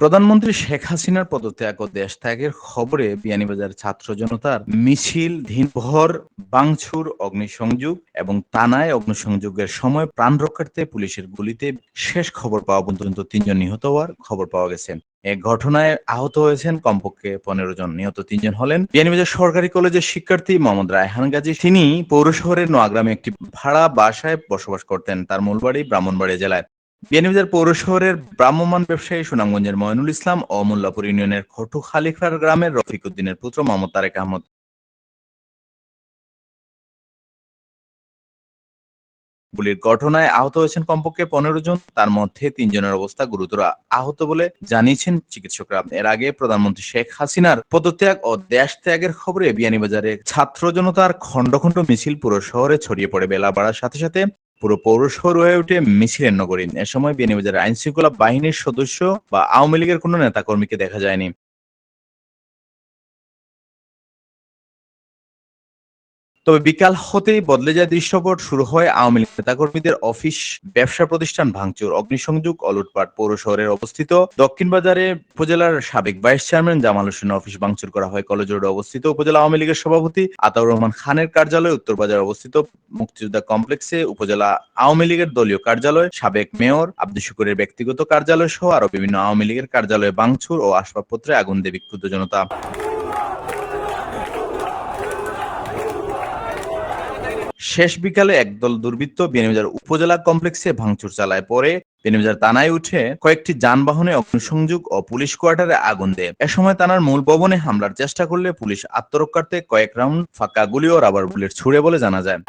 প্রধানমন্ত্রী শেখ হাসিনার পদত্যাগ ও দেশ ত্যাগের খবরে বিয়ানীবাজার ছাত্র জনতার মিছিল, দিনভর বাংছুর অগ্নিসংযোগ এবং তানায় অগ্নিসংযোগের সময় প্রাণ রক্ষার্থে পুলিশের গুলিতে শেষ খবর পাওয়া পর্যন্ত তিনজন নিহত হওয়ার খবর পাওয়া গেছে। এক ঘটনায় আহত হয়েছেন কমপক্ষে পনেরো জন। নিহত তিনজন হলেন বিয়ানীবাজার সরকারি কলেজের শিক্ষার্থী মোহাম্মদ রায়হান গাজী। তিনি পৌর শহরের নোয়াগ্রামে একটি ভাড়া বাসায় বসবাস করতেন। তার মূল বাড়ি ব্রাহ্মণবাড়িয়া জেলায়। বিয়ানীবাজার পৌর শহরের ব্রাহ্মমান ব্যবসায়ী সুনামগঞ্জের ময়নুল ইসলাম ও মোল্লাপুর ইউনিয়নের খটু খালিফার গ্রামের রফিক উদ্দিনের পুত্র মোহাম্মদ তারেক আহমদ। গুলির ঘটনায় আহত হয়েছেন কমপক্ষে পনেরো জন। তার মধ্যে তিনজনের অবস্থা গুরুতর আহত বলে জানিয়েছেন চিকিৎসকরা। এর আগে প্রধানমন্ত্রী শেখ হাসিনার পদত্যাগ ও দেশ ত্যাগের খবরে বিয়ানীবাজারে ছাত্র জনতার খণ্ড খণ্ড মিছিল পুরো শহরে ছড়িয়ে পড়ে বেলা বাড়ার সাথে সাথে পুরো পৌরসভা হয়ে ওঠে মিছিলের নগরী এ সময় বিয়ানীবাজার আইন শৃঙ্খলা বাহিনীর সদস্য বা আওয়ামী লীগের কোনো নেতাকর্মীকে দেখা যায়নি। তবে বিকাল হতেই বদলে যায় দৃশ্যপট। শুরু হয় আওয়ামী লীগ নেতাকর্মীদের অফিস, ব্যবসা প্রতিষ্ঠান ভাঙচুর, অগ্নিসংযোগ, অলুটপাট পৌর শহরের অবস্থিত। দক্ষিণ বাজারে উপজেলার সাবেক vice chairman Jamal Hossain office ভাঙচুর করা হয়। কলেজ রোডে অবস্থিত উপজেলা আওয়ামী লীগের সভাপতি আতাউর রহমান খানের কার্যালয়, উত্তর বাজারে অবস্থিত মুক্তিযোদ্ধা কমপ্লেক্সে উপজেলা আওয়ামী লীগের দলীয় কার্যালয়, সাবেক মেয়র, আব্দুল শুকুরের ব্যক্তিগত কার্যালয় সহ আরও বিভিন্ন আওয়ামী লীগের কার্যালয়ে ভাঙচুর ও আসবাবপত্রে আগুন দেবে ক্ষুদ্র জনতা। শেষ বিকালে একদল দুর্বৃত্ত বিয়ানীবাজার উপজেলা কমপ্লেক্সে ভাঙচুর চালায়। পরে বিয়ানীবাজার থানায় উঠে কয়েকটি যানবাহনে অগ্নিসংযোগ ও পুলিশ কোয়ার্টারে আগুন দেয়। এ সময় থানার মূল ভবনে হামলার চেষ্টা করলে পুলিশ আত্মরক্ষার্থে কয়েক রাউন্ড ফাঁকা গুলি ও রাবার বুলেট ছুড়ে বলে জানা যায়।